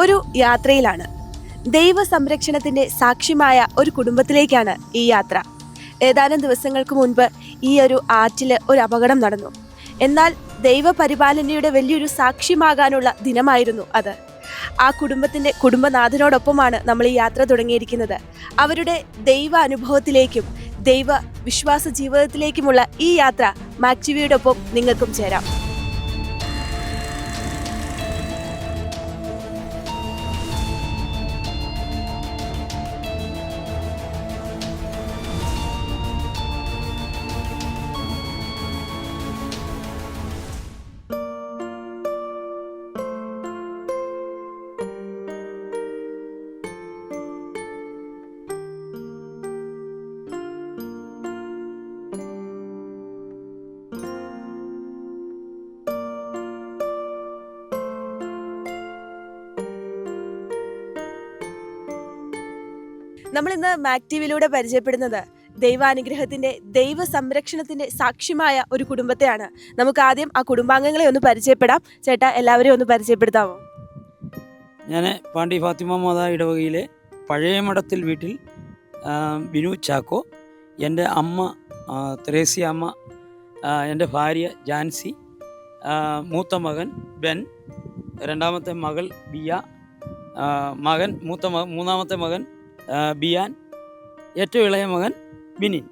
ഒരു യാത്രയിലാണ്. ദൈവ സംരക്ഷണത്തിന്റെ സാക്ഷ്യമായ ഒരു കുടുംബത്തിലേക്കാണ് ഈ യാത്ര. ഏതാനും ദിവസങ്ങൾക്ക് മുൻപ് ഈ ഒരു ആറ്റിൽ ഒരു അപകടം നടന്നു. എന്നാൽ ദൈവപരിപാലനയുടെ വലിയൊരു സാക്ഷ്യമാകാനുള്ള ദിനമായിരുന്നു അത്. ആ കുടുംബത്തിന്റെ കുടുംബനാഥനോടൊപ്പമാണ് നമ്മൾ ഈ യാത്ര തുടങ്ങിയിരിക്കുന്നത്. അവരുടെ ദൈവ അനുഭവത്തിലേക്കും ദൈവ വിശ്വാസ ജീവിതത്തിലേക്കുമുള്ള ഈ യാത്ര മാക്ടിവിയോടൊപ്പം നിങ്ങൾക്കും ചേരാം. നമ്മൾ ഇന്ന് മാക്ടിവിലൂടെ പരിചയപ്പെടുന്നത് ദൈവാനുഗ്രഹത്തിന്റെ ദൈവ സംരക്ഷണത്തിന്റെ സാക്ഷ്യമായ ഒരു കുടുംബത്തെയാണ്. നമുക്ക് ആദ്യം ആ കുടുംബാംഗങ്ങളെ ഒന്ന് പരിചയപ്പെടാം. ചേട്ടാ എല്ലാവരെയും ഒന്ന് പരിചയപ്പെടുത്താമോ? ഞാൻ പാണ്ഡി ഫാത്തിമ മാതാ ഇടവകയിലെ പഴയ മഠത്തിൽ വീട്ടിൽ ബിനു ചാക്കോ എന്റെ അമ്മ ത്രേസി അമ്മ എന്റെ ഭാര്യ ജാൻസി മൂത്ത മകൻ ബെൻ രണ്ടാമത്തെ മകൾ ബിയ മകൻ മൂത്ത മൂന്നാമത്തെ മകൻ ബിയാൻ ഏറ്റവും ഇളയ മകൻ ബിനിൻ.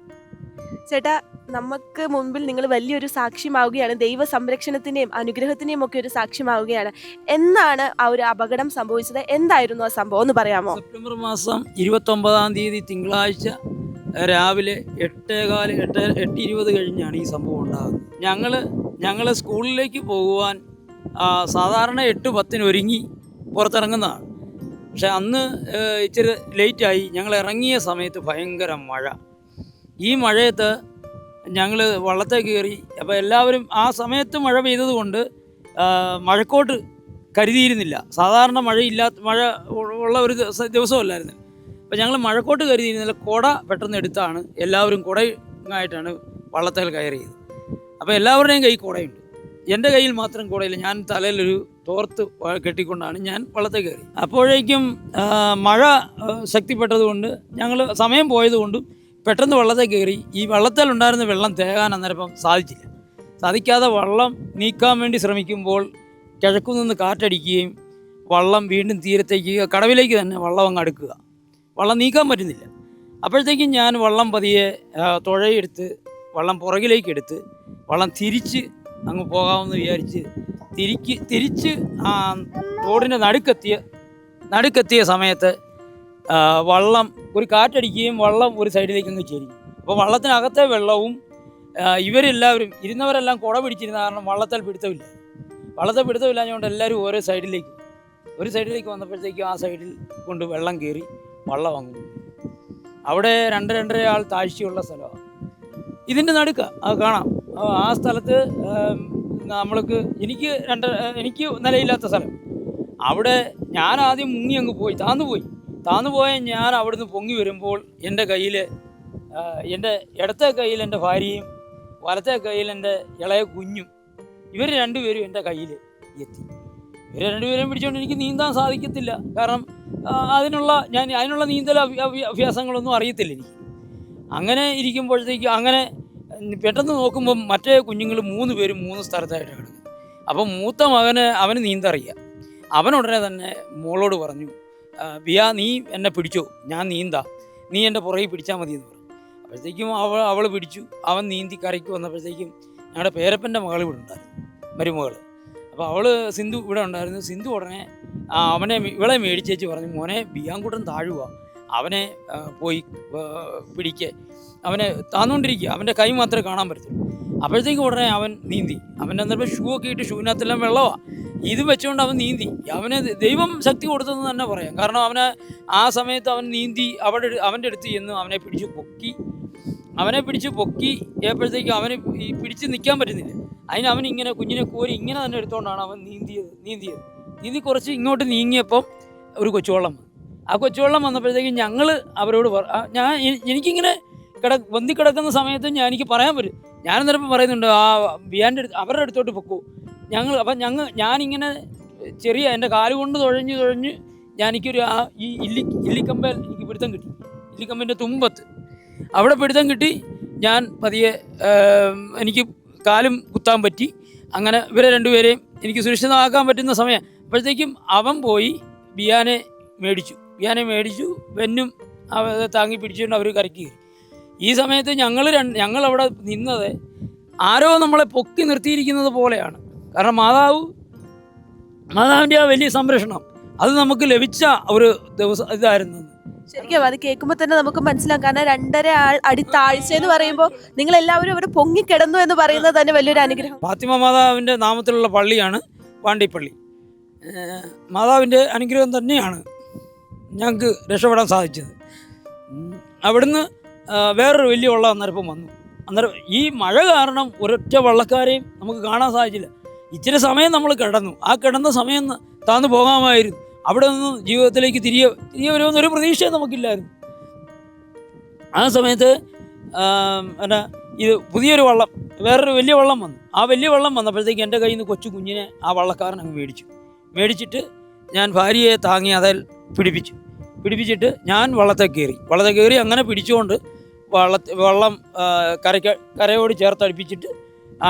ചേട്ടാ നമുക്ക് മുൻപിൽ നിങ്ങൾ വലിയൊരു സാക്ഷ്യമാവുകയാണ്. ദൈവ സംരക്ഷണത്തിന്റെയും അനുഗ്രഹത്തിന്റെയും ഒക്കെ ഒരു സാക്ഷ്യമാവുകയാണ്. എന്നാണ് ആ ഒരു അപകടം സംഭവിച്ചത്? എന്തായിരുന്നു ആ സംഭവം? എന്ന് പറയാമോ? സെപ്റ്റംബർ മാസം ഇരുപത്തൊമ്പതാം തീയതി തിങ്കളാഴ്ച രാവിലെ എട്ടേകാൽ എട്ട് എട്ട് ഇരുപത് കഴിഞ്ഞാണ് ഈ സംഭവം ഉണ്ടാകുന്നത്. ഞങ്ങൾ ഞങ്ങൾ സ്കൂളിലേക്ക് പോകുവാൻ സാധാരണ എട്ട് പത്തിന് ഒരുങ്ങി പുറത്തിറങ്ങുന്നതാണ്. പക്ഷെ അന്ന് ഇച്ചിരി ലേറ്റായി. ഞങ്ങൾ ഇറങ്ങിയ സമയത്ത് ഭയങ്കര മഴ. ഈ മഴയത്ത് ഞങ്ങൾ വള്ളത്തെ കയറി അപ്പോൾ എല്ലാവരും ആ സമയത്ത് മഴ പെയ്തതുകൊണ്ട് മഴക്കോട്ട് കരുതിയിരുന്നില്ല. സാധാരണ മഴയില്ലാത്ത മഴ ഉള്ള ഒരു ദിവസ- ദിവസമല്ലായിരുന്നു. അപ്പോൾ ഞങ്ങൾ മഴക്കോട്ട് കരുതിയിരുന്നില്ല. കുട പെട്ടെന്ന് എടുത്താണ്. എല്ലാവരും കുടയായിട്ടാണ് വള്ളത്തേൽ കയറിയത്. അപ്പോൾ എല്ലാവരുടെയും കൈ കുടയുണ്ട്. എന്റെ കയ്യിൽ മാത്രം കൂടെയില്ല. ഞാൻ തലയിലൊരു തോർത്ത് കെട്ടിക്കൊണ്ടാണ് ഞാൻ വള്ളത്തെ കയറി. അപ്പോഴേക്കും മഴ ശക്തിപ്പെട്ടതുകൊണ്ട് ഞങ്ങൾ സമയം പോയതുകൊണ്ടും പെട്ടെന്ന് വള്ളത്തെ കയറി ഈ വള്ളത്തിലുണ്ടായിരുന്ന വെള്ളം തേകാൻ അന്നേരപ്പം സാധിച്ചില്ല. സാധിക്കാതെ വള്ളം നീക്കാൻ വേണ്ടി ശ്രമിക്കുമ്പോൾ കിഴക്കു നിന്ന് കാറ്റടിക്കുകയും വള്ളം വീണ്ടും തീരത്തേക്ക് കടവിലേക്ക് തന്നെ വള്ളം അങ്ങ് അടുക്കുക. വള്ളം നീക്കാൻ പറ്റുന്നില്ല. അപ്പോഴത്തേക്കും ഞാൻ വള്ളം പതിയെ തുഴയെടുത്ത് വള്ളം പുറകിലേക്ക് എടുത്ത് വള്ളം തിരിച്ച് അങ്ങ് പോകാമെന്ന് വിചാരിച്ച് തിരിക്ക് തിരിച്ച് ആ തോടിന്റെ നടുക്കെത്തിയ നടുക്കെത്തിയ സമയത്ത് വള്ളം ഒരു കാറ്റടിക്കുകയും വള്ളം ഒരു സൈഡിലേക്ക് അങ്ങ് ചേരിക്കും അപ്പോൾ വള്ളത്തിനകത്തെ വെള്ളവും ഇവരെല്ലാവരും ഇരുന്നവരെല്ലാം കുട പിടിച്ചിരുന്ന കാരണം വള്ളത്തിൽ പിടുത്തമില്ല. വള്ളത്തെ പിടുത്തമില്ലാഞ്ഞുകൊണ്ട് എല്ലാവരും ഓരോ സൈഡിലേക്ക് ഒരു സൈഡിലേക്ക് വന്നപ്പോഴത്തേക്കും ആ സൈഡിൽ കൊണ്ട് വെള്ളം കയറി വള്ളം അങ്ങ് അവിടെ രണ്ട് രണ്ടര ആൾ താഴ്ചയുള്ള സ്ഥലമാണ്. ഇതിന്റെ നടുക്ക അത് കാണാം. ആ, സ്ഥലത്ത് നമ്മൾക്ക് എനിക്ക് രണ്ട് എനിക്ക് നിലയില്ലാത്ത സ്ഥലം. അവിടെ ഞാൻ ആദ്യം മുങ്ങി അങ്ങ് പോയി താന്നു പോയി. താന്നു പോയ ഞാൻ അവിടുന്ന് പൊങ്ങി വരുമ്പോൾ എന്റെ കയ്യിൽ എന്റെ ഇടത്തെ കയ്യിൽ എന്റെ ഭാര്യയും വലത്തെ കയ്യിൽ എന്റെ ഇളയ കുഞ്ഞും ഇവർ രണ്ടുപേരും എന്റെ കയ്യിൽ എത്തി. ഇവർ രണ്ടുപേരും പിടിച്ചുകൊണ്ട് എനിക്ക് നീന്താൻ സാധിക്കത്തില്ല. കാരണം അതിനുള്ള ഞാൻ അതിനുള്ള നീന്തൽ അഭ്യ- അഭ്യ- അഭ്യാസങ്ങളൊന്നും അറിയത്തില്ല എനിക്ക്. അങ്ങനെ ഇരിക്കുമ്പോഴത്തേക്ക് അങ്ങനെ പെട്ടെന്ന് നോക്കുമ്പോൾ മറ്റേ കുഞ്ഞുങ്ങൾ മൂന്ന് പേര് മൂന്ന് സ്ഥലത്തായിട്ട് കിടക്കും അപ്പം മൂത്ത മകന് അവന് നീന്തറിയാം. അവൻ ഉടനെ തന്നെ മോളോട് പറഞ്ഞു ബിയാ നീ എന്നെ പിടിച്ചോ. ഞാൻ നീന്താ. നീ എന്റെ പുറകെ പിടിച്ചാൽ മതി എന്ന് പറഞ്ഞു. അപ്പോഴത്തേക്കും അവൾ അവൾ പിടിച്ചു. അവൻ നീന്തി കരയ്ക്ക് വന്നപ്പോഴത്തേക്കും ഞങ്ങളുടെ പേരപ്പന്റെ മകൾ ഇവിടെ ഉണ്ടായിരുന്നു മരുമകൾ അപ്പോൾ അവൾ സിന്ധു ഇവിടെ ഉണ്ടായിരുന്നു. സിന്ധു ഉടനെ അവനെ ഇവളെ മേടിച്ചേച്ച് പറഞ്ഞു മോനെ ബിയാങ്കൂട്ടൻ താഴുക അവനെ പോയി പിടിക്ക്. അവനെ താന്നുകൊണ്ടിരിക്കുക അവന്റെ കൈ മാത്രമേ കാണാൻ പറ്റത്തുള്ളൂ. അപ്പോഴത്തേക്ക് ഉടനെ അവൻ നീന്തി. അവന്റെ അന്നേരം ഷൂ ഒക്കെ ഇട്ട് ഷൂവിനകത്തെല്ലാം വെള്ളമാണ് ഇത് വെച്ചുകൊണ്ട് അവൻ നീന്തി. അവന് ദൈവം ശക്തി കൊടുത്തെന്ന് തന്നെ പറയാം. കാരണം അവന് ആ സമയത്ത് അവൻ നീന്തി അവിടെ അവന്റെ അടുത്ത് ചെന്ന് അവനെ പിടിച്ച് പൊക്കി അവനെ പിടിച്ച് പൊക്കി ഏപ്പോഴത്തേക്കും അവന് പിടിച്ച് നിൽക്കാൻ പറ്റുന്നില്ല. അതിന് അവൻ ഇങ്ങനെ കുഞ്ഞിനെ കോരി ഇങ്ങനെ തന്നെ എടുത്തുകൊണ്ടാണ് അവൻ നീന്തിയത് നീന്തിയത്. നീന്തി കുറച്ച് ഇങ്ങോട്ട് നീങ്ങിയപ്പം ഒരു കൊച്ചുവെള്ളം ആ കൊച്ചുവെള്ളം വന്നപ്പോഴത്തേക്കും ഞങ്ങൾ അവരോട് ഞാൻ എനിക്കിങ്ങനെ കിട വന്തി കിടക്കുന്ന സമയത്ത് ഞാൻ എനിക്ക് പറയാൻ പറ്റും. ഞാൻ ചിലപ്പോൾ പറയുന്നുണ്ട് ആ ബിയാന്റെ അടുത്ത് അവരുടെ അടുത്തോട്ട് പൊക്കൂ. ഞങ്ങൾ അപ്പം ഞങ്ങൾ ഞാനിങ്ങനെ ചെറിയ എന്റെ കാൽ കൊണ്ട് തുഴഞ്ഞ് തുഴഞ്ഞ് ഞാൻ എനിക്കൊരു ആ ഈ ഇല്ലി ഇല്ലിക്കമ്പൽ എനിക്ക് പിടുത്തം കിട്ടി. ഇല്ലിക്കമ്പിന്റെ തുമ്പത്ത്. അവിടെ പിടുത്തം കിട്ടി. ഞാൻ പതിയെ എനിക്ക് കാലും കുത്താൻ പറ്റി. അങ്ങനെ ഇവരെ രണ്ടുപേരെയും എനിക്ക് സുരക്ഷിതമാക്കാൻ പറ്റുന്ന സമയം അപ്പോഴത്തേക്കും അവൻ പോയി ബിയാനെ മേടിച്ചു. ബിയാനെ മേടിച്ചു വെന്നും അവ താങ്ങി പിടിച്ചുകൊണ്ട് അവർ കറക്കി കയറി ഈ സമയത്ത് ഞങ്ങൾ രണ്ട് ഞങ്ങളവിടെ നിന്നത് ആരോ നമ്മളെ പൊക്കി നിർത്തിയിരിക്കുന്നത് പോലെയാണ്. കാരണം മാതാവ് മാതാവിന്റെ ആ വലിയ സംരക്ഷണം അത് നമുക്ക് ലഭിച്ച ഒരു ദിവസം ഇതായിരുന്നു. ശരിക്കും അത് കേൾക്കുമ്പോൾ തന്നെ നമുക്ക് മനസ്സിലാക്കാം കാരണം രണ്ടര ആൾ അടി താഴ്ച എന്ന് പറയുമ്പോൾ നിങ്ങൾ എല്ലാവരും അവിടെ പൊങ്ങിക്കിടന്നു എന്ന് പറയുന്നത് തന്നെ വലിയൊരു അനുഗ്രഹം. ഫാത്തിമ മാതാവിന്റെ നാമത്തിലുള്ള പള്ളിയാണ് പാണ്ടിപ്പള്ളി ഏഹ് മാതാവിന്റെ അനുഗ്രഹം തന്നെയാണ്. ഞങ്ങൾക്ക് രക്ഷപ്പെടാൻ സാധിച്ചത്. അവിടുന്ന് വേറൊരു വലിയ വെള്ളം അന്നേരപ്പം വന്നു. അന്നേരം ഈ മഴ കാരണം ഒരൊറ്റ വള്ളക്കാരെയും നമുക്ക് കാണാൻ സാധിച്ചില്ല. ഇച്ചിരി സമയം നമ്മൾ കിടന്നു. ആ കിടന്ന സമയം താന്നു പോകാമായിരുന്നു. അവിടെ നിന്ന് ജീവിതത്തിലേക്ക് തിരികെ തിരികെ വരുമെന്നൊരു പ്രതീക്ഷയും നമുക്കില്ലായിരുന്നു. ആ സമയത്ത് പിന്നെ ഇത് പുതിയൊരു വള്ളം വേറൊരു വലിയ വള്ളം വന്നു. ആ വലിയ വള്ളം വന്നപ്പോഴത്തേക്ക് എന്റെ കയ്യിൽ നിന്ന് കൊച്ചു കുഞ്ഞിനെ ആ വള്ളക്കാരൻ അങ്ങ് മേടിച്ചു. മേടിച്ചിട്ട് ഞാൻ ഭാര്യയെ താങ്ങി അതിൽ പിടിപ്പിച്ചു. പിടിപ്പിച്ചിട്ട് ഞാൻ വള്ളത്തെ കയറി. വള്ളത്തെ കയറി അങ്ങനെ പിടിച്ചുകൊണ്ട് വള്ള വള്ളം കരയ്ക്ക കരയോട് ചേർത്തടുപ്പിച്ചിട്ട്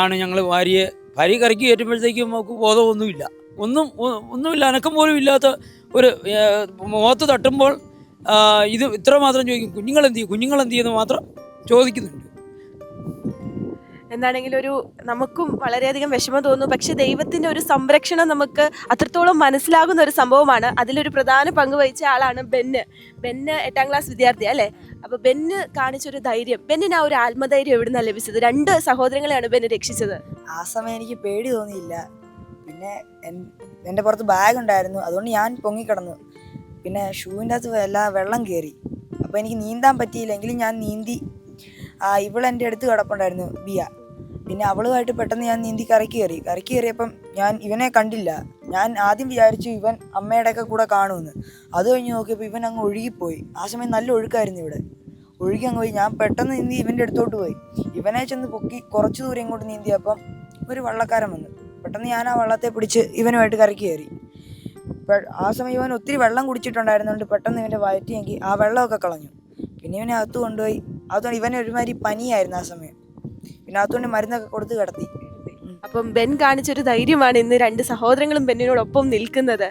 ആണ് ഞങ്ങൾ ഭാര്യയെ ഭാര്യ കരയ്ക്ക് കയറ്റുമ്പോഴത്തേക്കും നമുക്ക് ബോധമൊന്നുമില്ല. ഒന്നും ഒന്നുമില്ല. അനക്കം പോലും ഇല്ലാത്ത ഒരു മുഖത്ത് തട്ടുമ്പോൾ ഇത് ഇത്ര മാത്രം ചോദിക്കും. കുഞ്ഞുങ്ങളെന്ത് ചെയ്യും? കുഞ്ഞുങ്ങളെന്ത് ചെയ്യുന്നു മാത്രം ചോദിക്കുന്നുണ്ട്. എന്താണെങ്കിലും ഒരു നമുക്കും വളരെയധികം വിഷമം തോന്നുന്നു. പക്ഷെ ദൈവത്തിന്റെ ഒരു സംരക്ഷണം നമുക്ക് അത്രത്തോളം മനസ്സിലാകുന്ന ഒരു സംഭവമാണ്. അതിലൊരു പ്രധാന പങ്ക് വഹിച്ച ആളാണ് ബെന്ന്. ബെന്ന് എട്ടാം ക്ലാസ് വിദ്യാർത്ഥി അല്ലേ? അപ്പൊ ബെന്ന് കാണിച്ചൊരു ധൈര്യം. ബെന്നിന് ആ ഒരു ആത്മധൈര്യം എവിടുന്ന ലഭിച്ചത്? രണ്ട് സഹോദരങ്ങളെയാണ് ബെന്ന് രക്ഷിച്ചത്. ആ സമയം എനിക്ക് പേടി തോന്നിയില്ല. പിന്നെ എന്റെ പുറത്ത് ബാഗ് ഉണ്ടായിരുന്നു. അതുകൊണ്ട് ഞാൻ പൊങ്ങിക്കിടന്നു. പിന്നെ ഷൂവിന്റെ അകത്ത് എല്ലാ വെള്ളം കയറി അപ്പോൾ എനിക്ക് നീന്താൻ പറ്റിയില്ലെങ്കിലും ഞാൻ നീന്തി. ആ ഇവളെന്റെ അടുത്ത് കിടപ്പുണ്ടായിരുന്നു. ബിയ. പിന്നെ അവളുമായിട്ട് പെട്ടെന്ന് ഞാൻ നീന്തി കരയ്ക്ക് കയറി. കരയ്ക്ക് കയറിയപ്പം ഞാൻ ഇവനെ കണ്ടില്ല. ഞാൻ ആദ്യം വിചാരിച്ചു ഇവൻ അമ്മയുടെയൊക്കെ കൂടെ കാണുമെന്ന്. അത് കഴിഞ്ഞ് നോക്കിയപ്പോൾ ഇവൻ അങ്ങ് ഒഴുകിപ്പോയി. ആ സമയം നല്ല ഒഴുക്കായിരുന്നു ഇവിടെ. ഒഴുകി അങ്ങ് പോയി. ഞാൻ പെട്ടെന്ന് നീന്തി ഇവന്റെ അടുത്തോട്ട് പോയി. ഇവനെ ചെന്ന് പൊക്കി കുറച്ച് ദൂരം ഇങ്ങോട്ട് നീന്തിയപ്പം ഒരു വള്ളക്കാരൻ വന്നു. പെട്ടെന്ന് ഞാൻ ആ വള്ളത്തെ പിടിച്ച് ഇവനുമായിട്ട് കരയ്ക്ക് കയറി. ആ സമയം ഇവൻ ഒത്തിരി വെള്ളം കുടിച്ചിട്ടുണ്ടായിരുന്നുകൊണ്ട് പെട്ടെന്ന് ഇവന്റെ വയറ്റിയെങ്കിൽ ആ വെള്ളമൊക്കെ കളഞ്ഞു. പിന്നെ ഇവനെ അകത്ത് കൊണ്ടുപോയി. അതുകൊണ്ട് ഇവനൊരുമാതിരി പനിയായിരുന്നു ആ സമയം. പിന്നെ അതുകൊണ്ട് മരുന്നൊക്കെ കൊടുത്ത് കിടത്തി. അപ്പം ബെൻ കാണിച്ചൊരു ധൈര്യമാണ് ഇന്ന് രണ്ട് സഹോദരങ്ങളും ബെന്നിനോടൊപ്പം നിൽക്കുന്നത്.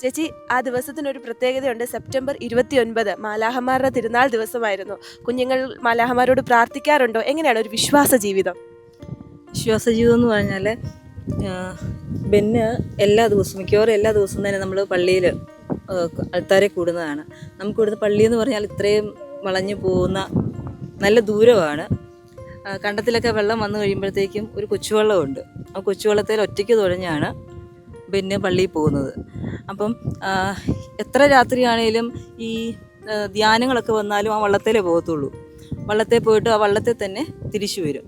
ചേച്ചി ആ ദിവസത്തിനൊരു പ്രത്യേകതയുണ്ട്. സെപ്റ്റംബർ ഇരുപത്തി ഒൻപത് മാലാഹമാരുടെ തിരുനാൾ ദിവസമായിരുന്നു. കുഞ്ഞുങ്ങൾ മാലാഹമാരോട് പ്രാർത്ഥിക്കാറുണ്ടോ? എങ്ങനെയാണ് ഒരു വിശ്വാസ ജീവിതം? വിശ്വാസ ജീവിതം എന്ന് പറഞ്ഞാൽ ബെന്ന് എല്ലാ ദിവസവും മിക്കവാറും എല്ലാ ദിവസവും തന്നെ നമ്മൾ പള്ളിയിൽ ആൾക്കാരെ കൂടുന്നതാണ്. നമുക്കിവിടുത്തെ പള്ളി എന്ന് പറഞ്ഞാൽ ഇത്രയും വളഞ്ഞു പോകുന്ന നല്ല ദൂരമാണ്. കണ്ടത്തിലൊക്കെ വെള്ളം വന്നു കഴിയുമ്പോഴത്തേക്കും ഒരു കൊച്ചുവെള്ളമുണ്ട്. ആ കൊച്ചുവെള്ളത്തിൽ ഒറ്റയ്ക്ക് തുഴഞ്ഞാണ് പിന്നെ പള്ളിയിൽ പോകുന്നത്. അപ്പം എത്ര രാത്രിയാണേലും ഈ ധ്യാനങ്ങളൊക്കെ വന്നാലും ആ വള്ളത്തിലേ പോകത്തുള്ളൂ. വള്ളത്തിൽ പോയിട്ട് ആ വള്ളത്തിൽ തന്നെ തിരിച്ചു വരും.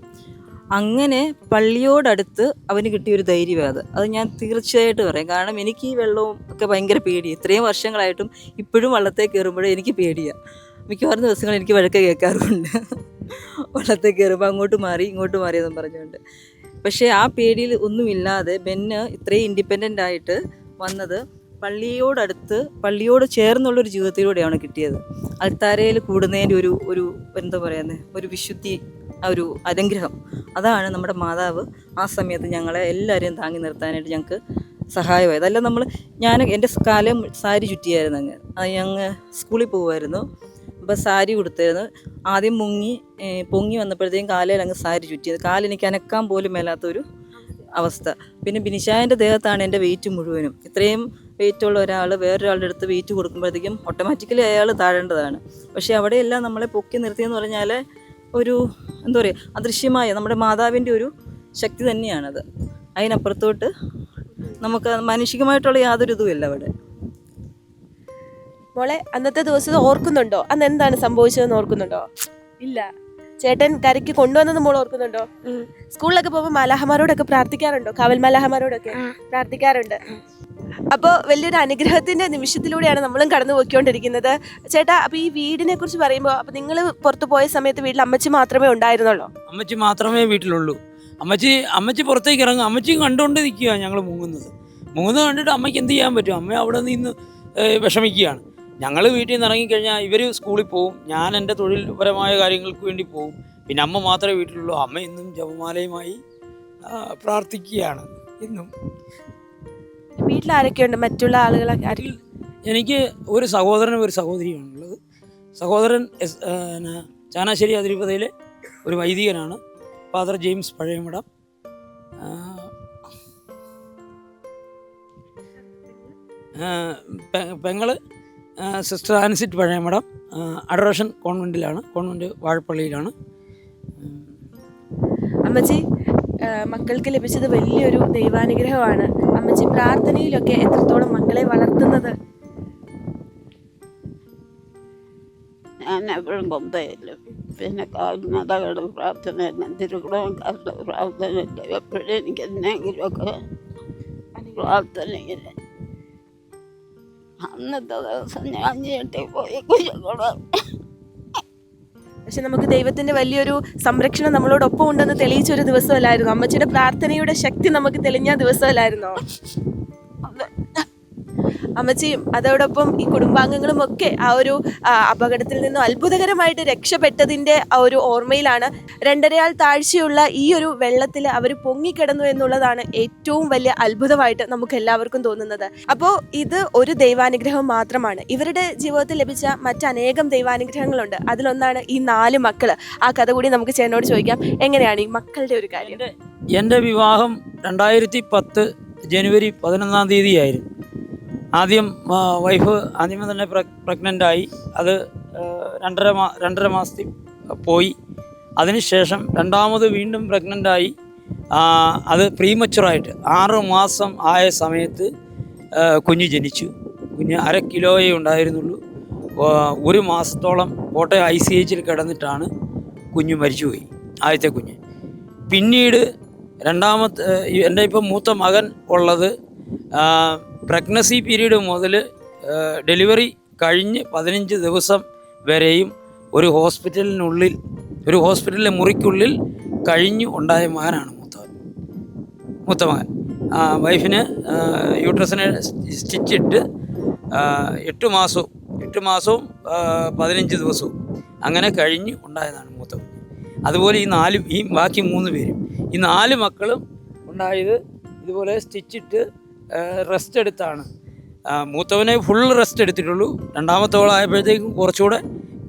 അങ്ങനെ പള്ളിയോടടുത്ത് അവന് കിട്ടിയൊരു ധൈര്യമാണ് അത്. അത് ഞാൻ തീർച്ചയായിട്ട് പറയും. കാരണം എനിക്ക് ഈ വെള്ളവും ഒക്കെ ഭയങ്കര പേടി ഇത്രയും വർഷങ്ങളായിട്ടും ഇപ്പോഴും വള്ളത്തിൽ കയറുമ്പോഴേ എനിക്ക് പേടിയാണ് മിക്കവാറും ദിവസങ്ങൾ എനിക്ക് വഴക്ക് കേൾക്കാറുണ്ട് വള്ളത്തെ കയറുമ്പോൾ അങ്ങോട്ട് മാറി ഇങ്ങോട്ട് മാറി എന്നും പറഞ്ഞുകൊണ്ട്. പക്ഷേ ആ പേടിയിൽ ഒന്നുമില്ലാതെ ബെന്ന് ഇത്രയും ഇൻഡിപെൻഡന്റ് ആയിട്ട് വന്നത് പള്ളിയോടടുത്ത് പള്ളിയോട് ചേർന്നുള്ളൊരു ജീവിതത്തിലൂടെയാണ് കിട്ടിയത്. അൽത്താരയിൽ കൂടുന്നതിന്റെ ഒരു ഒരു എന്താ പറയുന്നത് ഒരു വിശുദ്ധി ആ ഒരു അനുഗ്രഹം. അതാണ് നമ്മുടെ മാതാവ് ആ സമയത്ത് ഞങ്ങളെ എല്ലാവരെയും താങ്ങി നിർത്താനായിട്ട് ഞങ്ങൾക്ക് സഹായമായത്. അല്ല നമ്മൾ ഞാൻ എന്റെ കാലം സാരി ചുറ്റിയായിരുന്നു അങ്ങ്. ഞങ്ങൾ സ്കൂളിൽ പോകുമായിരുന്നു അപ്പോൾ സാരി കൊടുത്തായിരുന്നു ആദ്യം മുങ്ങി പൊങ്ങി വന്നപ്പോഴത്തേക്കും കാലയിൽ അങ്ങ് സാരി ചുറ്റിയത്. കാലെനിക്ക് അനക്കാൻ പോലും മേലാത്തൊരു അവസ്ഥ. പിന്നെ ബിനിഷായന്റെ ദേഹത്താണ് എന്റെ വെയിറ്റ് മുഴുവനും. ഇത്രയും വെയിറ്റുള്ള ഒരാൾ വേറൊരാളുടെ അടുത്ത് വെയിറ്റ് കൊടുക്കുമ്പോഴത്തേക്കും ഓട്ടോമാറ്റിക്കലി അയാൾ താഴേണ്ടതാണ്. പക്ഷേ അവിടെയെല്ലാം നമ്മളെ പൊക്കി നിർത്തിയെന്ന് പറഞ്ഞാൽ ഒരു എന്താ പറയുക അദൃശ്യമായ നമ്മുടെ മാതാവിന്റെ ഒരു ശക്തി തന്നെയാണത്. അതിനപ്പുറത്തോട്ട് നമുക്ക് മാനുഷികമായിട്ടുള്ള യാതൊരു ഇതുമില്ല അവിടെ. മോളെ അന്നത്തെ ദിവസം ഓർക്കുന്നുണ്ടോ? അന്ന് എന്താണ് സംഭവിച്ചതെന്ന് ഓർക്കുന്നുണ്ടോ? ഇല്ല. ചേട്ടൻ കരയ്ക്ക് കൊണ്ടുവന്നത് മോൾ ഓർക്കുന്നുണ്ടോ? സ്കൂളിലൊക്കെ പോകുമ്പോൾ മലാഹമാരോടൊക്കെ പ്രാർത്ഥിക്കാറുണ്ടോ? കാവൽ മലാഹമാരോടൊക്കെ പ്രാർത്ഥിക്കാറുണ്ട്. അപ്പോൾ വലിയൊരു അനുഗ്രഹത്തിന്റെ നിമിഷത്തിലൂടെയാണ് നമ്മളും കടന്നു പോയിക്കൊണ്ടിരിക്കുന്നത് ചേട്ടാ അപ്പോൾ ഈ വീടിനെ കുറിച്ച് പറയുമ്പോൾ അപ്പോൾ നിങ്ങൾ പുറത്ത് പോയ സമയത്ത് വീട്ടിൽ അമ്മച്ചി മാത്രമേ ഉണ്ടായിരുന്നുള്ളൂ? അമ്മച്ചി മാത്രമേ വീട്ടിലുള്ളൂ. അമ്മച്ചി അമ്മച്ചി പുറത്തേക്ക് ഇറങ്ങും. അമ്മച്ചിയും കണ്ടുകൊണ്ട് നിൽക്കുക ഞങ്ങൾ മുങ്ങുന്നത്. മുങ്ങുന്നത് കണ്ടിട്ട് അമ്മയ്ക്ക് എന്ത് ചെയ്യാൻ പറ്റും? അമ്മ അവിടെ നിന്ന് വിഷമിക്കുകയാണ്. ഞങ്ങൾ വീട്ടിൽ നിന്ന് ഇറങ്ങിക്കഴിഞ്ഞാൽ ഇവർ സ്കൂളിൽ പോവും. ഞാൻ എന്റെ തൊഴിൽപരമായ കാര്യങ്ങൾക്ക് വേണ്ടി പോവും. പിന്നെ അമ്മ മാത്രമേ വീട്ടിലുള്ളൂ. അമ്മ ഇന്നും ജപമാലയുമായി പ്രാർത്ഥിക്കുകയാണ് ഇന്നും. വീട്ടിൽ ആരൊക്കെയുണ്ട് മറ്റുള്ള ആളുകളൊക്കെ എനിക്ക് ഒരു സഹോദരനും ഒരു സഹോദരിയുമാണുള്ളത് സഹോദരൻ എസ് ചാനാശ്ശേരി അതിരൂപതയിലെ ഒരു വൈദികനാണ്. ഫാദർ ജെയിംസ് പഴയമടം പെങ്ങൾ സിസ്റ്റർ ആൻസിറ്റ് പഴയമടം അഡറേഷൻ കോൺവെന്റിലാണ് കോൺവെന്റ് വാഴപ്പള്ളിയിലാണ്. അമ്മച്ചി മക്കൾക്ക് ലഭിച്ചത് വലിയൊരു ദൈവാനുഗ്രഹമാണ്. അമ്മച്ചി പ്രാർത്ഥനയിലൊക്കെ എത്രത്തോളം മക്കളെ വളർത്തുന്നത്? ഞാൻ എപ്പോഴും കൊന്തയിലും പിന്നെ കാൽനടകൾ പ്രാർത്ഥന കാലത്ത് പ്രാർത്ഥന എപ്പോഴും എനിക്ക് എന്തെങ്കിലുമൊക്കെ പ്രാർത്ഥനയില്ല അന്നത്തെ ദിവസം ഞാൻ ഞെട്ടിപ്പോയി കുഞ്ഞുങ്ങളെ പക്ഷെ നമുക്ക് ദൈവത്തിന്റെ വലിയൊരു സംരക്ഷണം നമ്മളോടൊപ്പം ഉണ്ടെന്ന് തെളിയിച്ച ഒരു ദിവസമല്ലായിരുന്നു. അമ്മച്ചിയുടെ പ്രാർത്ഥനയുടെ ശക്തി നമുക്ക് തെളിഞ്ഞ ദിവസമല്ലായിരുന്നോ? അമ്മച്ചിയും അതോടൊപ്പം ഈ കുടുംബാംഗങ്ങളും ഒക്കെ ആ ഒരു അപകടത്തിൽ നിന്നും അത്ഭുതകരമായിട്ട് രക്ഷപ്പെട്ടതിന്റെ ആ ഒരു ഓർമ്മയിലാണ്. രണ്ടരയാൾ താഴ്ചയുള്ള ഈ ഒരു വെള്ളത്തിൽ അവർ പൊങ്ങിക്കിടന്നു എന്നുള്ളതാണ് ഏറ്റവും വലിയ അത്ഭുതമായിട്ട് നമുക്ക് എല്ലാവർക്കും തോന്നുന്നത്. അപ്പോൾ ഇത് ഒരു ദൈവാനുഗ്രഹം മാത്രമാണ്. ഇവരുടെ ജീവിതത്തിൽ ലഭിച്ച മറ്റനേകം ദൈവാനുഗ്രഹങ്ങളുണ്ട്. അതിലൊന്നാണ് ഈ നാല് മക്കൾ ആ കഥ കൂടി നമുക്ക് ചേട്ടനോട് ചോദിക്കാം. എങ്ങനെയാണ് ഈ മക്കളുടെ ഒരു കാര്യം? എന്റെ വിവാഹം രണ്ടായിരത്തി പത്ത് ജനുവരി പതിനൊന്നാം തീയതിയായിരുന്നു. ആദ്യം വൈഫ് ആദ്യമേ തന്നെ പ്രഗ്നന്റ് ആയി. അത് രണ്ടര മാ രണ്ടര മാസത്തിൽ പോയി. അതിനുശേഷം രണ്ടാമത് വീണ്ടും പ്രഗ്നന്റ് ആയി. ആ, അത് പ്രീമച്ചുറായിട്ട് ആറ് മാസം ആയ സമയത്ത് കുഞ്ഞ് ജനിച്ചു. കുഞ്ഞ് അര കിലോയേ ഉണ്ടായിരുന്നുള്ളൂ. ഒരു മാസത്തോളം കോട്ടയം ഐ സി എച്ചിൽ കിടന്നിട്ടാണ് കുഞ്ഞ് മരിച്ചുപോയി ആദ്യത്തെ കുഞ്ഞ്. പിന്നീട് രണ്ടാമത്തെ എന്റെ ഇപ്പം മൂത്ത മകൻ ഉള്ളത് പ്രഗ്നസി പീരീഡ് മുതൽ ഡെലിവറി കഴിഞ്ഞ് പതിനഞ്ച് ദിവസം വരെയും ഒരു ഹോസ്പിറ്റലിനുള്ളിൽ ഒരു ഹോസ്പിറ്റലിലെ മുറിക്കുള്ളിൽ കഴിഞ്ഞു ഉണ്ടായ മകനാണ് മൂത്തവൻ. മൂത്ത മകൻ ആ, വൈഫിന് യൂട്രസിനെ സ്റ്റിച്ചിട്ട് എട്ട് മാസവും എട്ട് മാസവും പതിനഞ്ച് ദിവസവും അങ്ങനെ കഴിഞ്ഞ് ഉണ്ടായതാണ് മൂത്ത അതുപോലെ ഈ നാല് ഈ ബാക്കി മൂന്ന് പേരും. ഈ നാല് മക്കളും ഉണ്ടായത് ഇതുപോലെ സ്റ്റിച്ചിട്ട് റെസ്റ്റ് എടുത്താണ്. മൂത്തവനെ ഫുൾ റെസ്റ്റ് എടുത്തിട്ടുള്ളൂ. രണ്ടാമത്തോളായപ്പോഴത്തേക്കും കുറച്ചുകൂടെ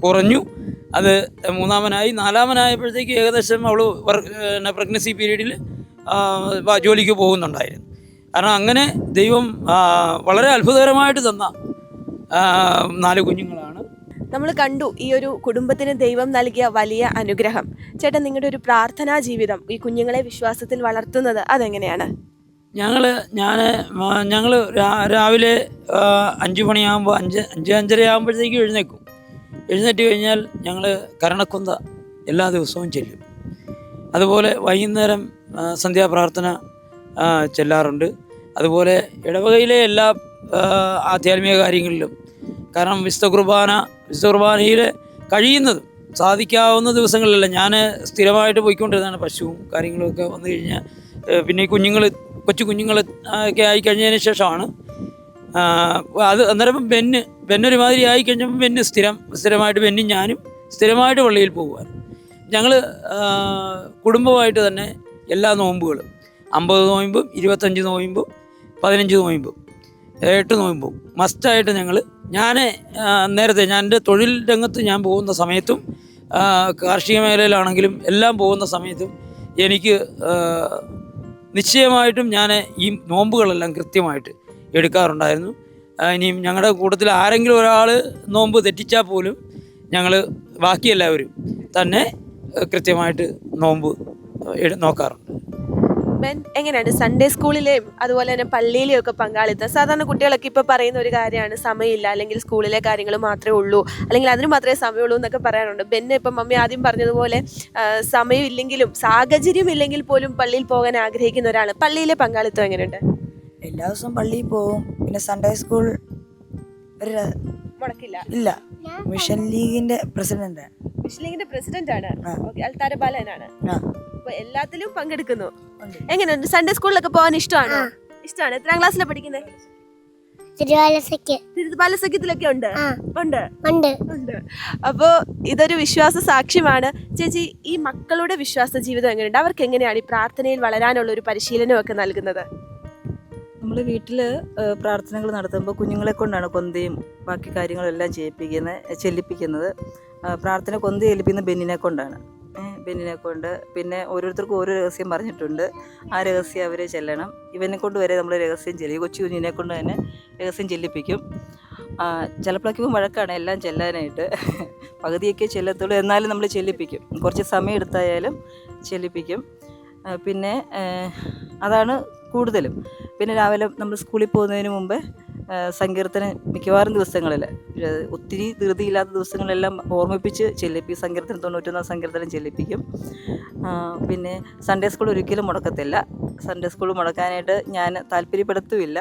കുറഞ്ഞു. അത് മൂന്നാമനായി. നാലാമനായപ്പോഴത്തേക്ക് ഏകദേശം അവൾ പ്രഗ്നൻസി പീരീഡിൽ ജോലിക്ക് പോകുന്നുണ്ടായിരുന്നു. കാരണം അങ്ങനെ ദൈവം വളരെ അത്ഭുതകരമായിട്ട് തന്ന നാല് കുഞ്ഞുങ്ങളാണ്. നമ്മൾ കണ്ടു ഈ ഒരു കുടുംബത്തിന് ദൈവം നൽകിയ വലിയ അനുഗ്രഹം. ചേട്ടൻ നിങ്ങളുടെ ഒരു പ്രാർത്ഥനാ ജീവിതം ഈ കുഞ്ഞുങ്ങളെ വിശ്വാസത്തിൽ വളർത്തുന്നത് അതെങ്ങനെയാണ്? ഞങ്ങൾ ഞാൻ ഞങ്ങൾ രാവിലെ അഞ്ച് മണിയാകുമ്പോൾ അഞ്ച് അഞ്ച് അഞ്ചര ആകുമ്പോഴത്തേക്കും എഴുന്നേക്കും എഴുന്നേറ്റ് കഴിഞ്ഞാൽ ഞങ്ങൾ കരണക്കുന്ത എല്ലാ ദിവസവും ചെല്ലും. അതുപോലെ വൈകുന്നേരം സന്ധ്യാപ്രാർത്ഥന ചെല്ലാറുണ്ട്. അതുപോലെ ഇടവകയിലെ എല്ലാ ആധ്യാത്മിക കാര്യങ്ങളിലും കാരണം വിശുദ്ധ കുർബാന വിശുദ്ധ കുർബാനയിൽ കഴിയുന്നതും സാധിക്കാവുന്ന ദിവസങ്ങളിലല്ല. ഞാൻ സ്ഥിരമായിട്ട് പോയിക്കൊണ്ടിരുന്നതാണ് പശുവും കാര്യങ്ങളൊക്കെ വന്നു കഴിഞ്ഞാൽ പിന്നെ ഈ കുഞ്ഞുങ്ങൾ കൊച്ചു കുഞ്ഞുങ്ങൾ ഒക്കെ ആയി കഴിഞ്ഞതിന് ശേഷമാണ് അത് അന്നേരം ബെന്ന് ബെന്നൊരുമാതിരി ആയി കഴിഞ്ഞപ്പോൾ ബെന്ന് സ്ഥിരം സ്ഥിരമായിട്ട് ബെന്നും ഞാനും സ്ഥിരമായിട്ട് പള്ളിയിൽ പോകുവാൻ ഞങ്ങൾ കുടുംബമായിട്ട് തന്നെ എല്ലാ നോമ്പുകളും അമ്പത് നോയമ്പും ഇരുപത്തഞ്ച് നോയമ്പും പതിനഞ്ച് നോയമ്പും എട്ട് നോയമ്പും മസ്റ്റായിട്ട് ഞങ്ങൾ ഞാൻ നേരത്തെ ഞാൻ എന്റെ തൊഴിൽ രംഗത്ത് ഞാൻ പോകുന്ന സമയത്തും കാർഷിക മേഖലയിലാണെങ്കിലും എല്ലാം പോകുന്ന സമയത്തും എനിക്ക് നിശ്ചയമായിട്ടും ഞാൻ ഈ നോമ്പുകളെല്ലാം കൃത്യമായിട്ട് എടുക്കാറുണ്ടായിരുന്നു. ഇനിയും ഞങ്ങളുടെ കൂട്ടത്തിൽ ആരെങ്കിലും ഒരാൾ നോമ്പ് തെറ്റിച്ചാൽ പോലും ഞങ്ങൾ ബാക്കി എല്ലാവരും തന്നെ കൃത്യമായിട്ട് നോമ്പ് നോക്കാറുണ്ട്. ബെൻ എങ്ങനെയാണ് സൺഡേ സ്കൂളിലെയും അതുപോലെ തന്നെ പള്ളിയിലെയും ഒക്കെ പങ്കാളിത്തം? സാധാരണ കുട്ടികളൊക്കെ ഇപ്പൊ പറയുന്ന ഒരു കാര്യമാണ് സമയമില്ല അല്ലെങ്കിൽ സ്കൂളിലെ കാര്യങ്ങൾ മാത്രമേ ഉള്ളൂ അല്ലെങ്കിൽ അതിന് മാത്രമേ സമയമുള്ളൂ എന്നൊക്കെ പറയാറുണ്ട്. ബെന്നെ ഇപ്പം മമ്മി ആദ്യം പറഞ്ഞതുപോലെ സമയമില്ലെങ്കിലും സാഹചര്യം ഇല്ലെങ്കിൽ പോലും പള്ളിയിൽ പോകാൻ ആഗ്രഹിക്കുന്ന ഒരാൾ പള്ളിയിലെ പങ്കാളിത്തം എങ്ങനെയുണ്ട്? എല്ലാ ദിവസവും പള്ളിയിൽ പോകും. പിന്നെ സൺഡേ സ്കൂൾ ഒരു മുടക്കില്ല. ഇല്ല. മിഷൻ ലീഗിന്റെ പ്രസിഡന്റ് മിഷൻ ലീഗിന്റെ പ്രസിഡന്റ് ആണ്. ബാലനാണ്. ആ. അപ്പൊ എല്ലാത്തിലും പങ്കെടുക്കുന്നു. എങ്ങനെയുണ്ട്? സൺഡേ സ്കൂളിലൊക്കെ പോകാൻ ഇഷ്ടമാണോ? ഇഷ്ടമാണ്. എത്രാം ക്ലാസ്സിലാണ് പഠിക്കുന്നത് സഖ്യത്തിലൊക്കെ ഉണ്ട്? ഉണ്ട്? ഉണ്ട്. ഉണ്ട്. അപ്പോൾ ഇതൊരു വിശ്വാസ സാക്ഷ്യമാണ്. ചേച്ചി ഈ മക്കളുടെ വിശ്വാസ ജീവിതം എങ്ങനെയുണ്ട്? അവർക്ക് എങ്ങനെയാണ് ഈ പ്രാർത്ഥനയിൽ വളരാനുള്ള ഒരു പരിശീലനമൊക്കെ നൽകുന്നത്? നമ്മൾ വീട്ടിൽ പ്രാർത്ഥനകൾ നടത്തുമ്പോൾ കുഞ്ഞുങ്ങളെ കൊണ്ടാണ് കൊന്തയും ബാക്കി കാര്യങ്ങളെല്ലാം ചെയ്യിപ്പിക്കുന്നത് ചെല്ലിപ്പിക്കുന്നത്. പ്രാർത്ഥന കൊന്ത ചെല്ലിപ്പിക്കുന്ന ബെന്നിനെ കൊണ്ടാണ്. ബെന്നിനെ കൊണ്ട്. പിന്നെ ഓരോരുത്തർക്കും ഓരോ രഹസ്യം പറഞ്ഞിട്ടുണ്ട്. ആ രഹസ്യം അവരെ ചെല്ലണം. ഇവനെ കൊണ്ട് വരെ നമ്മൾ രഹസ്യം ചെല്ലും. കൊച്ചു കുഞ്ഞിനെ കൊണ്ട് തന്നെ രഹസ്യം ചെല്ലിപ്പിക്കും. ചിലപ്പോഴൊക്കെ ഇപ്പം വഴക്കാണ് എല്ലാം ചെല്ലാനായിട്ട്. പകുതിയൊക്കെ ചെല്ലത്തുള്ളൂ. എന്നാലും നമ്മൾ ചെല്ലിപ്പിക്കും. കുറച്ച് സമയം എടുത്തായാലും ചെല്ലിപ്പിക്കും. പിന്നെ അതാണ് കൂടുതലും. പിന്നെ രാവിലെ നമ്മൾ സ്കൂളിൽ പോകുന്നതിന് മുമ്പ് സങ്കീർത്തനം മിക്കവാറും ദിവസങ്ങളിൽ ഒത്തിരി ധൃതിയില്ലാത്ത ദിവസങ്ങളെല്ലാം ഓർമ്മിപ്പിച്ച് ചെല്ലിപ്പിക്കും. സങ്കീർത്തനം തൊണ്ണൂറ്റൊന്നാം സങ്കീർത്തനം ചെല്ലിപ്പിക്കും. പിന്നെ സൺഡേ സ്കൂൾ ഒരിക്കലും മുടക്കത്തില്ല. സൺഡേ സ്കൂൾ മുടക്കാനായിട്ട് ഞാൻ താല്പര്യപ്പെടുത്തുമില്ല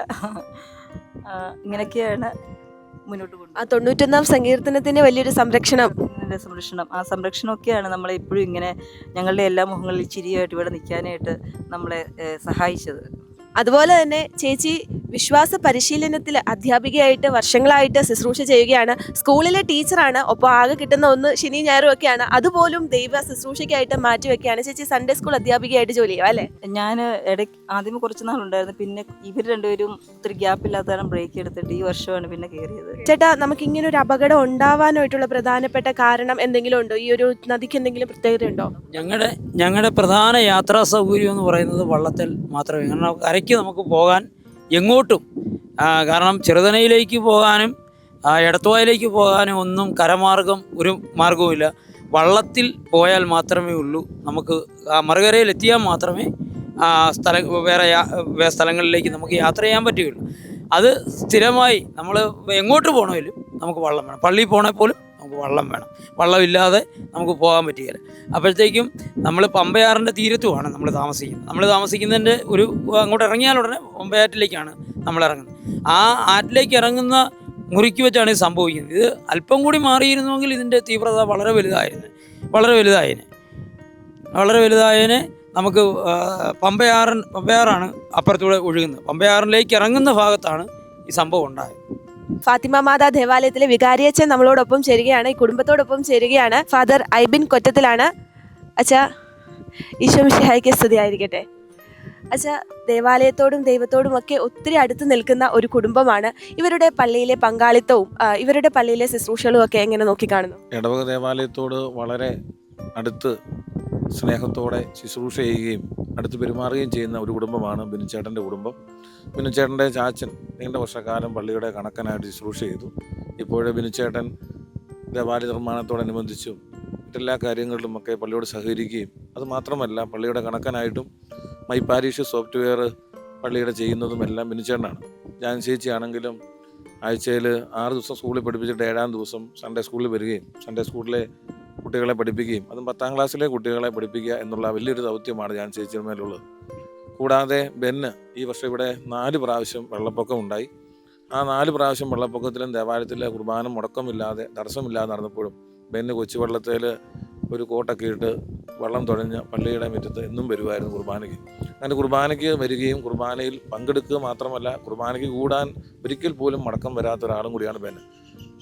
ആ, ഇങ്ങനെയൊക്കെയാണ് മുന്നോട്ട് ആ കൊണ്ടുപോകുന്നത് തൊണ്ണൂറ്റൊന്നാം സങ്കീർത്തനത്തിന്റെ വലിയൊരു സംരക്ഷണം. സംരക്ഷണം. ആ സംരക്ഷണമൊക്കെയാണ് നമ്മളെ ഇപ്പോഴും ഇങ്ങനെ ഞങ്ങളുടെ എല്ലാ മുഖങ്ങളിൽ ചിരിയായിട്ട് ഇവിടെ നിൽക്കാനായിട്ട് നമ്മളെ സഹായിച്ചത്. അതുപോലെ തന്നെ ചേച്ചി വിശ്വാസ പരിശീലനത്തിൽ അധ്യാപികയായിട്ട് വർഷങ്ങളായിട്ട് ശുശ്രൂഷ ചെയ്യുകയാണ്. സ്കൂളിലെ ടീച്ചറാണ്. ഒപ്പം ആകെ കിട്ടുന്ന ഒന്ന് ശനി ഞായറും ഒക്കെയാണ്. അതുപോലും ദൈവ ശുശ്രൂഷയ്ക്കായിട്ട് മാറ്റിവെക്കുകയാണ് ചേച്ചി സൺഡേ സ്കൂൾ അധ്യാപികയായിട്ട് ജോലി ചെയ്യുക അല്ലേ? ഞാൻ ഇടയ്ക്ക് ആദ്യം കുറച്ച് നാളുണ്ടായിരുന്നു. പിന്നെ ഇവർ രണ്ടുപേരും ഒത്തിരി ഗ്യാപ്പില്ലാത്ത കാരണം ബ്രേക്ക് എടുത്തിട്ട് ഈ വർഷമാണ് പിന്നെ കയറിയത് ചേട്ടാ നമുക്ക് ഇങ്ങനെ ഒരു അപകടം ഉണ്ടാവാനായിട്ടുള്ള പ്രധാനപ്പെട്ട കാരണം എന്തെങ്കിലും ഉണ്ടോ? ഈ ഒരു നദിക്ക് എന്തെങ്കിലും പ്രത്യേകത ഉണ്ടോ? ഞങ്ങളുടെ ഞങ്ങളുടെ പ്രധാന യാത്രാ സൗകര്യം എന്ന് പറയുന്നത് വള്ളത്തിൽ മാത്രമേ. കാരണം കരയ്ക്ക് നമുക്ക് പോകാൻ എങ്ങോട്ടും. കാരണം ചെറുതനയിലേക്ക് പോകാനും എടത്തുവായിലേക്ക് പോകാനും ഒന്നും കരമാർഗം ഒരു മാർഗവുമില്ല. വള്ളത്തിൽ പോയാൽ മാത്രമേ ഉള്ളൂ. നമുക്ക് മറുകരയിൽ എത്തിയാൽ മാത്രമേ സ്ഥല വേറെ വേറെ സ്ഥലങ്ങളിലേക്ക് നമുക്ക് യാത്ര ചെയ്യാൻ പറ്റുകയുള്ളൂ. അത് സ്ഥിരമായി നമ്മൾ എങ്ങോട്ട് പോകണമെങ്കിലും നമുക്ക് വള്ളം വേണം. പള്ളിയിൽ പോകണേ പോലും നമുക്ക് വള്ളം വേണം. വള്ളമില്ലാതെ നമുക്ക് പോകാൻ പറ്റുകയില്ല. അപ്പോഴത്തേക്കും നമ്മൾ പമ്പയാറിന്റെ തീരത്തുമാണ് നമ്മൾ താമസിക്കുന്നത്. നമ്മൾ താമസിക്കുന്നതിന്റെ ഒരു അങ്ങോട്ട് ഇറങ്ങിയാൽ ഉടനെ പമ്പയാറ്റിലേക്കാണ് നമ്മൾ ഇറങ്ങുന്നത്. ആ ആറ്റിലേക്ക് ഇറങ്ങുന്ന മുറിക്ക് വെച്ചാണ് ഇത് സംഭവിക്കുന്നത്. ഇത് അല്പം കൂടി മാറിയിരുന്നുവെങ്കിൽ ഇതിന്റെ തീവ്രത വളരെ വലുതായിരുന്നു. വളരെ വലുതായേനെ. വളരെ വലുതായേനെ നമുക്ക് പമ്പയാറൻ പമ്പയാറാണ് അപ്പുറത്തൂടെ ഒഴുകുന്നത്. പമ്പയാറിലേക്ക് ഇറങ്ങുന്ന ഭാഗത്താണ് ഈ സംഭവം ഉണ്ടായത്. ഫാത്തിമ മാതാ ദേവാലയത്തിലെ വികാരിയച്ഛൻ നമ്മളോടൊപ്പം ചേരുകയാണ് ഈ കുടുംബത്തോടൊപ്പം ചേരുകയാണ്. ഫാദർ ഐബിൻ കൊറ്റത്തിലാണ്. അച്ഛാ ഈശോ മിശിഹായ്ക്ക് സ്തുതിയായിരിക്കട്ടെ. അച്ഛാ ദേവാലയത്തോടും ദൈവത്തോടും ഒക്കെ ഒത്തിരി അടുത്ത് നിൽക്കുന്ന ഒരു കുടുംബമാണ്. ഇവരുടെ പള്ളിയിലെ പങ്കാളിത്തവും ഇവരുടെ പള്ളിയിലെ ശുശ്രൂഷകളും ഒക്കെ എങ്ങനെ നോക്കിക്കാണുന്നു? ഇടവക ദേവാലയത്തോട് വളരെ അടുത്ത് സ്നേഹത്തോടെ ശുശ്രൂഷ ചെയ്യുകയും അടുത്ത് പെരുമാറുകയും ചെയ്യുന്ന ഒരു കുടുംബമാണ് ബിനുചേട്ടന്റെ കുടുംബം. ബിനുചേട്ടന്റെ ചാച്ചൻ നീണ്ട വർഷക്കാലം പള്ളിയുടെ കണക്കനായിട്ട് ശുശ്രൂഷ ചെയ്തു. ഇപ്പോഴേ ബിനുചേട്ടൻ ദേവാലയ നിർമ്മാണത്തോടനുബന്ധിച്ചും മറ്റെല്ലാ കാര്യങ്ങളിലുമൊക്കെ പള്ളിയോട് സഹകരിക്കുകയും അതുമാത്രമല്ല പള്ളിയുടെ കണക്കനായിട്ടും മൈ പാരീഷ് സോഫ്റ്റ്വെയർ പള്ളിയുടെ ചെയ്യുന്നതും എല്ലാം ബിനുചേട്ടനാണ്. ഞാൻ ചേച്ചിയാണെങ്കിലും ആഴ്ചയിൽ ആറ് ദിവസം സ്കൂളിൽ പഠിപ്പിച്ചിട്ട് ഏഴാം ദിവസം സൺഡേ സ്കൂളിൽ വരികയും സൺഡേ സ്കൂളിലെ കുട്ടികളെ പഠിപ്പിക്കുകയും അതും പത്താം ക്ലാസ്സിലെ കുട്ടികളെ പഠിപ്പിക്കുക എന്നുള്ള വലിയൊരു ദൗത്യമാണ് ഞാൻ ചേച്ചിയമ്മയിലുള്ളത് കൂടാതെ ബെന്ന് ഈ വർഷം ഇവിടെ നാല് പ്രാവശ്യം വെള്ളപ്പൊക്കം ഉണ്ടായി. ആ നാല് പ്രാവശ്യം വെള്ളപ്പൊക്കത്തിലും ദേവാലയത്തിലെ കുർബാന മുടക്കമില്ലാതെ തടസ്സമില്ലാതെ നടന്നപ്പോഴും ബെന്ന് കൊച്ചുവെള്ളത്തിൽ ഒരു കോട്ടൊക്കെ ഇട്ട് വെള്ളം തുഴഞ്ഞ് പള്ളിയുടെ മുറ്റത്ത് എന്നും വരുമായിരുന്നു കുർബാനയ്ക്ക്. അങ്ങനെ കുർബാനയ്ക്ക് വരികയും കുർബാനയിൽ പങ്കെടുക്കുക മാത്രമല്ല കുർബാനയ്ക്ക് കൂടാൻ ഒരിക്കൽ പോലും മടക്കം വരാത്ത ഒരാളും കൂടിയാണ് ബെന്ന്.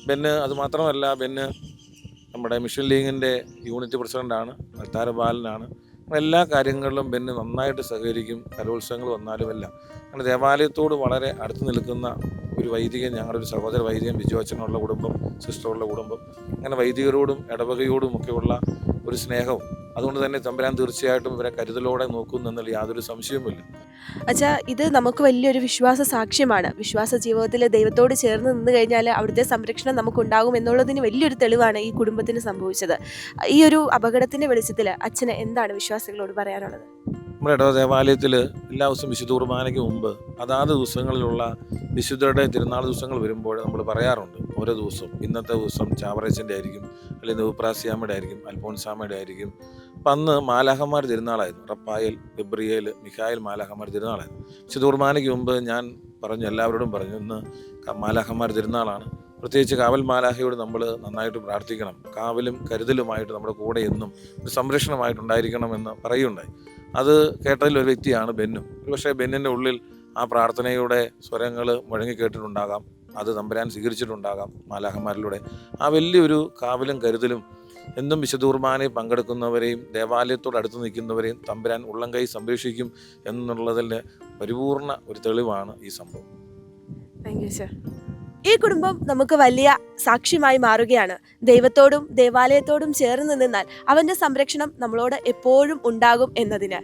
ബെന്ന് അതുമാത്രമല്ല ബെന്ന് നമ്മുടെ മിഷൻ ലീഗിന്റെ യൂണിറ്റ് പ്രസിഡന്റാണ് അൽത്താര ബാലനാണ്. എല്ലാ കാര്യങ്ങളിലും ബെന്ന് നന്നായിട്ട് സഹകരിക്കും കലോത്സവങ്ങൾ വന്നാലും എല്ലാം. അങ്ങനെ ദേവാലയത്തോട് വളരെ അടുത്ത് നിൽക്കുന്ന ഒരു വൈദികൻ ഞങ്ങളുടെ ഒരു സഹോദര വൈദികൻ ബിജു അച്ഛനുള്ള കുടുംബം സിസ്റ്ററുള്ള കുടുംബം അങ്ങനെ വൈദികരോടും ഇടവകയോടും ഒക്കെയുള്ള ഒരു സ്നേഹവും. അതുകൊണ്ട് തന്നെ തമ്പുരാൻ തീർച്ചയായിട്ടും ഇവരെ കരുതലോടെ നോക്കുന്നു എന്നുള്ള യാതൊരു സംശയവുമില്ല. അച്ഛാ ഇത് നമുക്ക് വലിയൊരു വിശ്വാസ സാക്ഷ്യമാണ്. വിശ്വാസ ജീവിതത്തിൽ ദൈവത്തോട് ചേർന്ന് നിന്ന് കഴിഞ്ഞാൽ അവിടുത്തെ സംരക്ഷണം നമുക്കുണ്ടാകും എന്നുള്ളതിന് വലിയൊരു തെളിവാണ് ഈ കുടുംബത്തിന് സംഭവിച്ചത്. ഈ ഒരു അപകടത്തിന്റെ വെളിച്ചത്തിൽ അച്ഛന് എന്താണ് വിശ്വാസികളോട് പറയാനുള്ളത്? നമ്മുടെ ഇടവ ദേവാലയത്തിൽ എല്ലാ ദിവസവും വിശുദ്ധ കുർബാനയ്ക്ക് മുമ്പ് അതാത് ദിവസങ്ങളിലുള്ള വിശുദ്ധരുടെ തിരുനാൾ ദിവസങ്ങൾ വരുമ്പോൾ നമ്മൾ പറയാറുണ്ട്. ഓരോ ദിവസവും. ഇന്നത്തെ ദിവസം ചാവറേച്ചന്റെ ആയിരിക്കും അല്ലെങ്കിൽ ഉപ്രാസിയാമ്മയുടെ ആയിരിക്കും അൽഫോൺസാമ്മയുടെ ആയിരിക്കും. അപ്പം അന്ന് മാലാഹന്മാർ തിരുനാളായിരുന്നു. റപ്പായൽ ഗബ്രിയേൽ മിഖായൽ മാലാഹന്മാർ തിരുനാളായിരുന്നു. പക്ഷെ കുർബാനയ്ക്ക് മുമ്പ് ഞാൻ പറഞ്ഞു എല്ലാവരോടും പറഞ്ഞു ഇന്ന് മാലാഹന്മാർ തിരുനാളാണ്. പ്രത്യേകിച്ച് കാവൽ മാലാഹയോട് നമ്മൾ നന്നായിട്ട് പ്രാർത്ഥിക്കണം. കാവലും കരുതലുമായിട്ട് നമ്മുടെ കൂടെ എന്നും ഒരു സംരക്ഷണമായിട്ടുണ്ടായിരിക്കണമെന്ന് പറയുണ്ടായി. അത് കേട്ടതിൽ ഒരു വ്യക്തിയാണ് ബെന്നും. പക്ഷേ ബെന്നിന്റെ ഉള്ളിൽ ആ പ്രാർത്ഥനയുടെ സ്വരങ്ങൾ മുഴങ്ങി മുഴങ്ങിക്കേട്ടിട്ടുണ്ടാകാം അത് തമ്പുരാൻ സ്വീകരിച്ചിട്ടുണ്ടാകാം മാലാഹന്മാരിലൂടെ ആ വലിയൊരു കാവലും കരുതലും എന്നും വിശുദ്ധൂർമാനെ പങ്കെടുക്കുന്നവരെയും ദേവാലയത്തോട് അടുത്ത് നിൽക്കുന്നവരെയും തമ്പുരാൻ ഉള്ളം കൈ സംരക്ഷിക്കും എന്നുള്ളതിന് പരിപൂർണ ഒരു തെളിവാണ് ഈ സംഭവം. സർ ഈ കുടുംബം നമുക്ക് വലിയ സാക്ഷ്യമായി മാറുകയാണ്. ദൈവത്തോടും ദേവാലയത്തോടും ചേർന്ന് നിന്നാൽ അവന്റെ സംരക്ഷണം നമ്മളോട് എപ്പോഴും ഉണ്ടാകും എന്നതിന്.